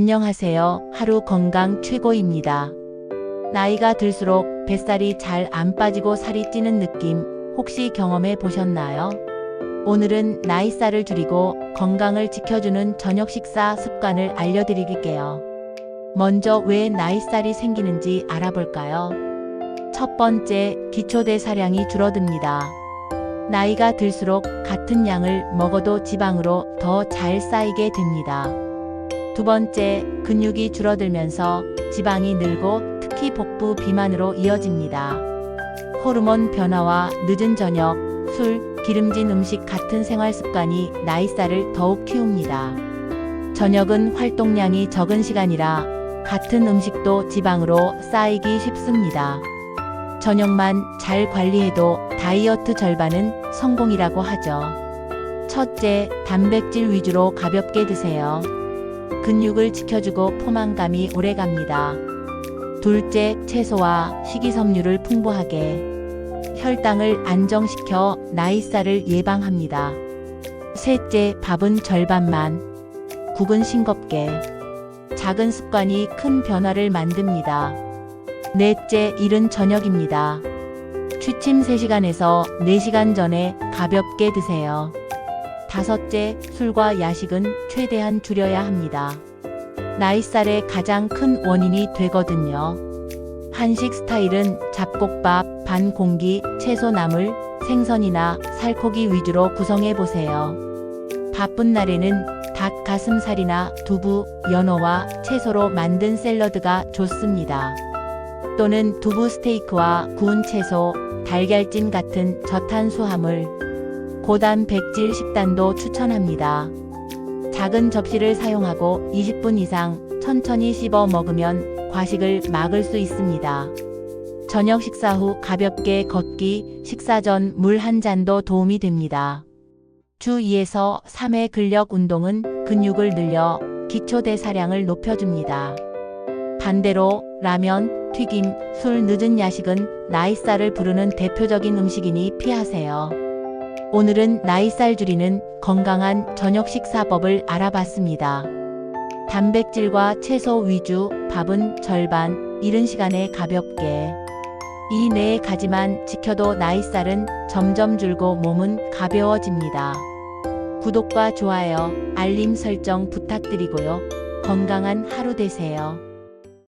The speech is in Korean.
안녕하세요. 하루 건강 최고입니다. 나이가 들수록 뱃살이 잘 안 빠지고 살이 찌는 느낌 혹시 경험해 보셨나요? 오늘은 나이살을 줄이고 건강을 지켜주는 저녁 식사 습관을 알려드릴게요. 먼저 왜 나이살이 생기는지 알아볼까요? 첫 번째, 기초대사량이 줄어듭니다. 나이가 들수록 같은 양을 먹어도 지방으로 더 잘 쌓이게 됩니다. 두 번째, 근육이 줄어들면서 지방이 늘고 특히 복부 비만으로 이어집니다. 호르몬 변화와 늦은 저녁, 술, 기름진 음식 같은 생활 습관이 나이살을 더욱 키웁니다. 저녁은 활동량이 적은 시간이라 같은 음식도 지방으로 쌓이기 쉽습니다. 저녁만 잘 관리해도 다이어트 절반은 성공이라고 하죠. 첫째, 단백질 위주로 가볍게 드세요. 근육을 지켜주고 포만감이 오래 갑니다. 둘째, 채소와 식이섬유를 풍부하게. 혈당을 안정시켜 나이살을 예방합니다. 셋째, 밥은 절반만. 국은 싱겁게. 작은 습관이 큰 변화를 만듭니다. 넷째, 이른 저녁입니다. 취침 3시간에서 4시간 전에 가볍게 드세요. 다섯째, 술과 야식은 최대한 줄여야 합니다. 나이살의 가장 큰 원인이 되거든요. 한식 스타일은 잡곡밥, 반공기, 채소 나물, 생선이나 살코기 위주로 구성해 보세요. 바쁜 날에는 닭 가슴살이나 두부, 연어와 채소로 만든 샐러드가 좋습니다. 또는 두부 스테이크와 구운 채소, 달걀찜 같은 저탄수화물, 고단 백질 식단도 추천합니다. 작은 접시를 사용하고 20분 이상 천천히 씹어 먹으면 과식을 막을 수 있습니다. 저녁 식사 후 가볍게 걷기, 식사 전 물 한 잔도 도움이 됩니다. 주 2에서 3회 근력 운동은 근육을 늘려 기초 대사량을 높여줍니다. 반대로 라면, 튀김, 술 늦은 야식은 나이살을 부르는 대표적인 음식이니 피하세요. 오늘은 나이살 줄이는 건강한 저녁 식사법을 알아봤습니다. 단백질과 채소 위주, 밥은 절반, 이른 시간에 가볍게. 이 네 가지만 지켜도 나이살은 점점 줄고 몸은 가벼워집니다. 구독과 좋아요, 알림 설정 부탁드리고요. 건강한 하루 되세요.